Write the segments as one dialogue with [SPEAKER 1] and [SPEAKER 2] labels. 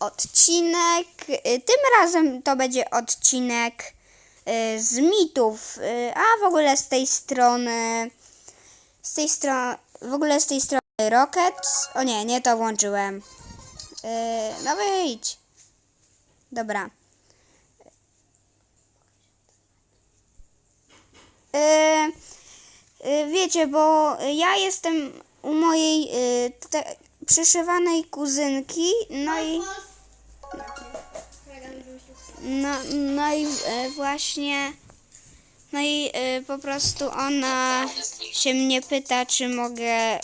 [SPEAKER 1] odcinek. Y, Tym razem to będzie odcinek y, z mitów, y, a w ogóle z tej strony, z tej strony, w ogóle z tej strony Rocket. O nie, nie to włączyłem. No wyjdź. Dobra. Wiecie, bo ja jestem u mojej przyszywanej kuzynki, no i no, no i e, właśnie no i e, po prostu ona się mnie pyta, czy mogę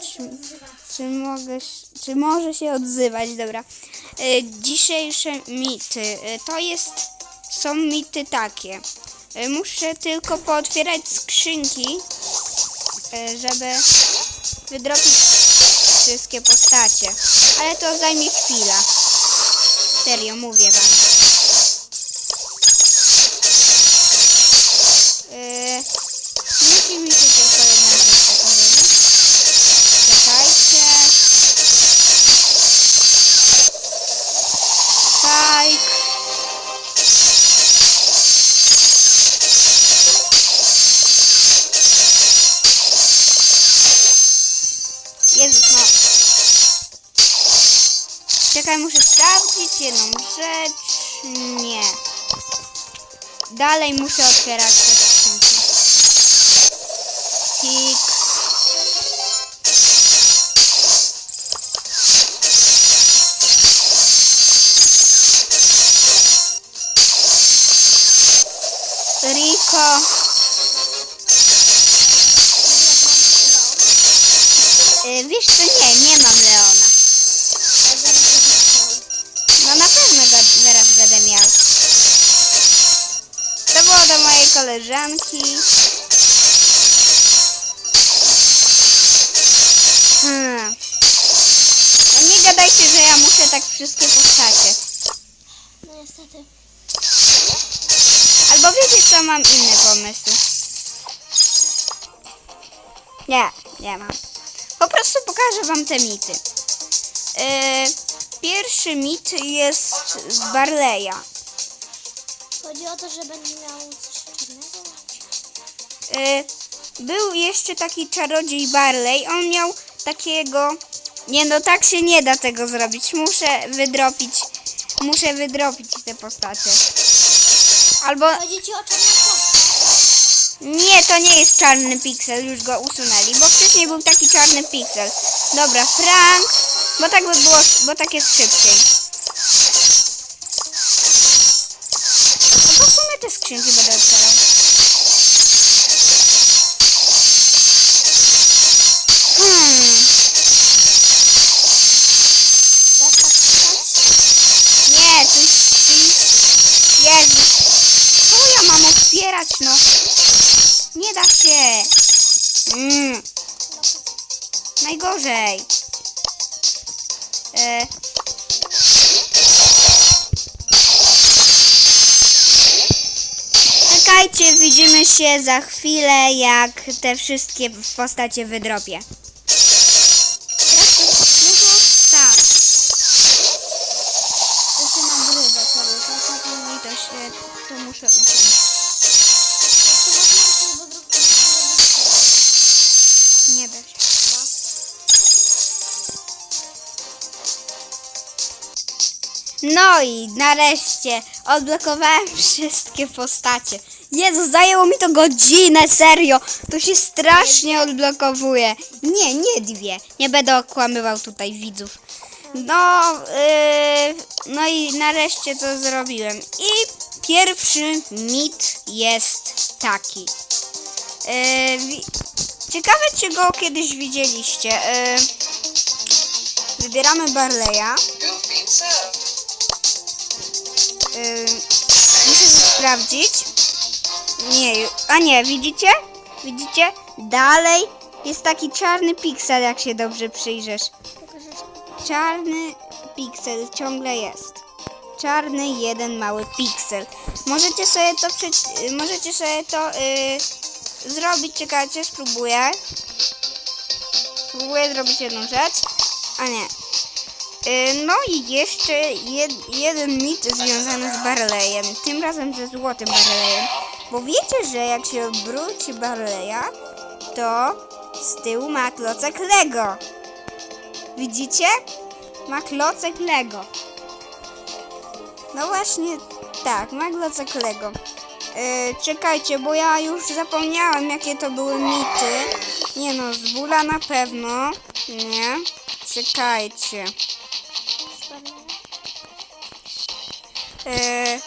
[SPEAKER 1] czy, czy mogę czy może się odzywać, dobra. E, dzisiejsze mity e, to jest są mity takie. E, muszę tylko pootwierać skrzynki, e, żeby wydropić wszystkie postacie. Ale to zajmie chwilę. Serio, mówię wam. Czekaj, muszę sprawdzić jedną rzecz. Nie. Dalej muszę otwierać te skrzynki. Tik. Y, Wiesz co, nie, koleżanki. Hmm. No nie gadajcie, że ja muszę tak wszystkie postacie.
[SPEAKER 2] No niestety.
[SPEAKER 1] Albo wiecie co, mam inny pomysł. Nie, nie mam. Po prostu pokażę wam te mity. Yy, pierwszy mit jest z Barleya.
[SPEAKER 2] Chodzi o to, że będzie miał coś czarnego.
[SPEAKER 1] Y, był jeszcze taki czarodziej Barley. On miał takiego. Nie no, tak się nie da tego zrobić. Muszę wydropić. Muszę wydropić te postacie. Albo.
[SPEAKER 2] Chodzi ci o czarną kostkę.
[SPEAKER 1] Nie, to nie jest czarny piksel. Już go usunęli. Bo wcześniej był taki czarny piksel. Dobra, Frank. Bo tak by było. Bo tak jest szybciej. Jezus. Co ja mam otwierać, no? Nie da się. Mm. Najgorzej. E. Czekajcie, widzimy się za chwilę, jak te wszystkie postacie wydrobię. No i nareszcie odblokowałem wszystkie postacie. Jezu, zajęło mi to godzinę, serio. To się strasznie odblokowuje. Nie, nie dwie. Nie będę okłamywał tutaj widzów. No, yy, no i nareszcie to zrobiłem. I pierwszy mit jest taki. Yy, ciekawe, czy go kiedyś widzieliście. Yy, wybieramy Barleya. Yy, muszę sprawdzić. Nie, a nie, widzicie? Widzicie? Dalej jest taki czarny piksel, jak się dobrze przyjrzysz. Czarny piksel ciągle jest. Czarny jeden mały piksel. Możecie sobie to możecie sobie to y, zrobić, czekajcie, spróbuję. Spróbuję zrobić jedną rzecz. A nie. Y, No i jeszcze jed, jeden mit związany z Barleyem, tym razem ze złotym Barleyem. Bo wiecie, że jak się obróci Barleya, to z tyłu ma klocek Lego. Widzicie? Ma klocek Lego. No właśnie tak, ma klocek Lego. Y, czekajcie, bo ja już zapomniałem, jakie to były mity. Nie no, z Bula na pewno. Nie. Czekajcie. E,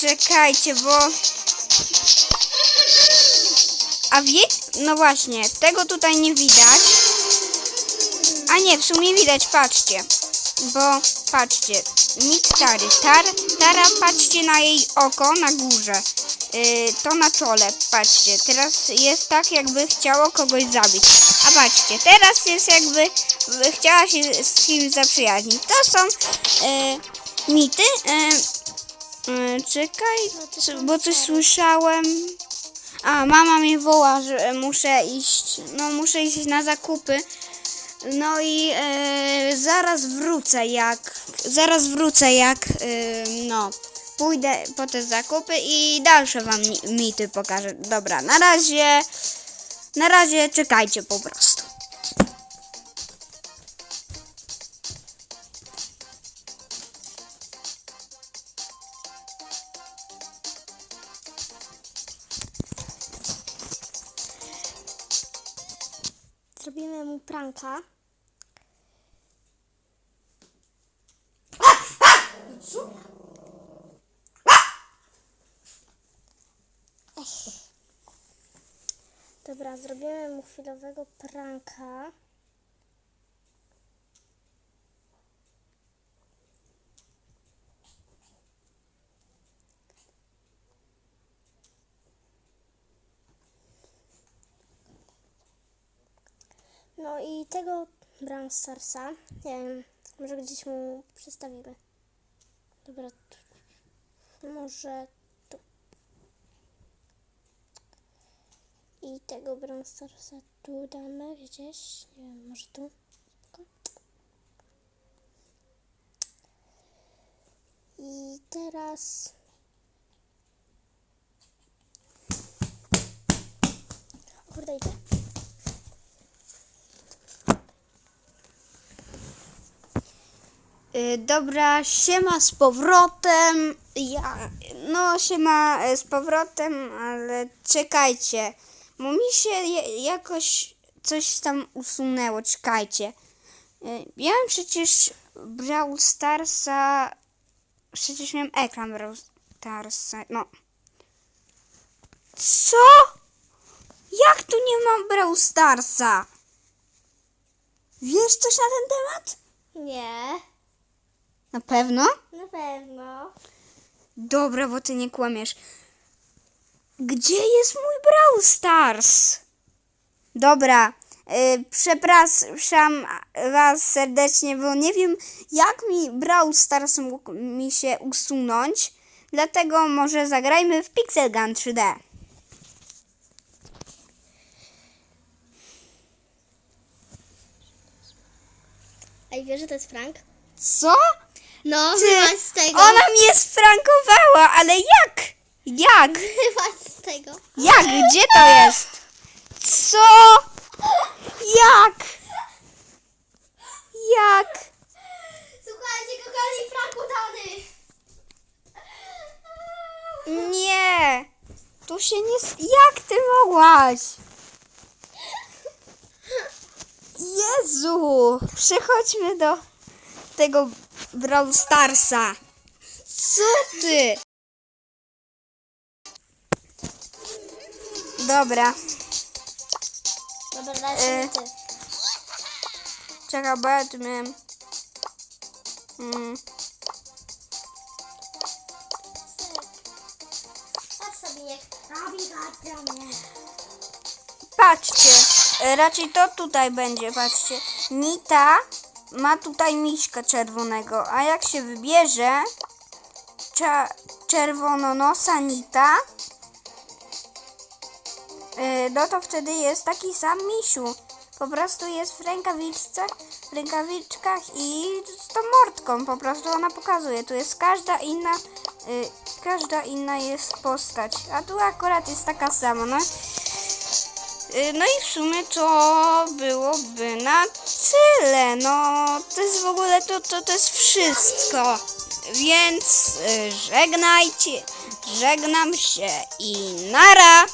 [SPEAKER 1] czekajcie, bo... A wie... No właśnie, tego tutaj nie widać. A nie, w sumie widać, patrzcie. Bo, patrzcie, mit Tary. Tar, tara, patrzcie na jej oko na górze. Y, to na czole, patrzcie. Teraz jest tak, jakby chciało kogoś zabić. A patrzcie, teraz jest jakby y, chciała się z kimś zaprzyjaźnić. To są y, mity. Y, y, czekaj, bo coś słyszałem. A, mama mnie woła, że muszę iść. No, muszę iść na zakupy. No i e, zaraz wrócę jak. Zaraz wrócę jak. E, no. Pójdę po te zakupy i dalsze wam mi- mity pokażę. Dobra, na razie. Na razie czekajcie po prostu.
[SPEAKER 2] Pranka. Ech. Dobra, zrobimy mu chwilowego pranka. No i tego Brawl Starsa, wiem, może gdzieś mu przestawimy. Dobra, tu. może tu. I tego Brawl Starsa tu damy gdzieś, nie wiem, może tu. I teraz... Kurde, idzie.
[SPEAKER 1] Dobra, siema z powrotem. Ja, no, siema e, z powrotem, ale czekajcie. Bo mi się jakoś coś tam usunęło. Czekajcie. Y, Ja przecież Brawl Starsa. Przecież miałem ekran Brawl Starsa. No. Co? Jak tu nie mam Brawl Starsa? Wiesz coś na ten temat?
[SPEAKER 2] Nie,
[SPEAKER 1] Na pewno?
[SPEAKER 2] na pewno.
[SPEAKER 1] Dobra, bo ty nie kłamiesz. Gdzie jest mój Brawl Stars? Dobra, y, przepraszam was serdecznie, bo nie wiem jak mi Brawl Stars mógł mi się usunąć. Dlatego może zagrajmy w Pixel Gun 3D.
[SPEAKER 2] A i wiesz, że to jest prank?
[SPEAKER 1] Co?
[SPEAKER 2] No,
[SPEAKER 1] Ty,
[SPEAKER 2] chyba z tego.
[SPEAKER 1] ona mnie sprankowała, ale jak? Jak?
[SPEAKER 2] Chyba z tego.
[SPEAKER 1] Jak? Gdzie to jest? Co? Jak? Jak?
[SPEAKER 2] Słuchajcie, kochani, prank udany.
[SPEAKER 1] Nie. Tu się nie... s- Jak ty mogłaś? Jezu. Przechodźmy do tego Brawl Starsa. Co ty? Dobra.
[SPEAKER 2] Dobra, lecimy
[SPEAKER 1] Y.
[SPEAKER 2] ty.
[SPEAKER 1] Czekaj, bo ja tu miałem... Mm. Patrzcie, e, raczej to tutaj będzie, patrzcie. Nita ma tutaj miśka czerwonego, a jak się wybierze czerwononosa Nita, e, no to wtedy jest taki sam misiu. po prostu jest w rękawiczkach, w rękawiczkach i z tą mordką po prostu ona pokazuje. Tu jest każda inna, y, każda inna jest postać, a tu akurat jest taka sama, no. Y, No i w sumie to byłoby na tyle. No, to jest w ogóle to, to, to jest wszystko. Więc y, żegnajcie, żegnam się i nara.